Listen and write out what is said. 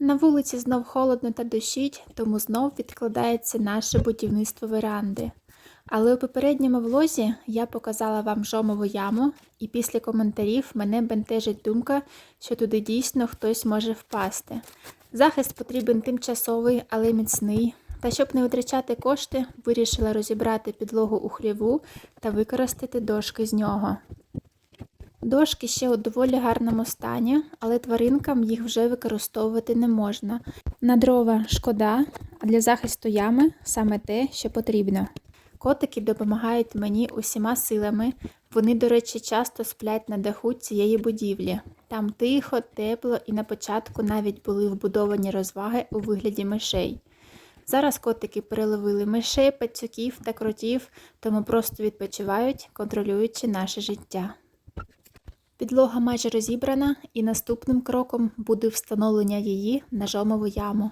На вулиці знов холодно та дощить, тому знов відкладається наше будівництво веранди. Але у попередньому влозі я показала вам жомову яму, і після коментарів мене бентежить думка, що туди дійсно хтось може впасти. Захист потрібен тимчасовий, але міцний. Та щоб не витрачати кошти, вирішила розібрати підлогу у хліву та використати дошки з нього. Дошки ще у доволі гарному стані, але тваринкам їх вже використовувати не можна. На дрова шкода, а для захисту ями саме те, що потрібно. Котики допомагають мені усіма силами. Вони, до речі, часто сплять на даху цієї будівлі. Там тихо, тепло і на початку навіть були вбудовані розваги у вигляді мишей. Зараз котики переловили мишей, пацюків та кротів, тому просто відпочивають, контролюючи наше життя. Підлога майже розібрана, і наступним кроком буде встановлення її на жомову яму.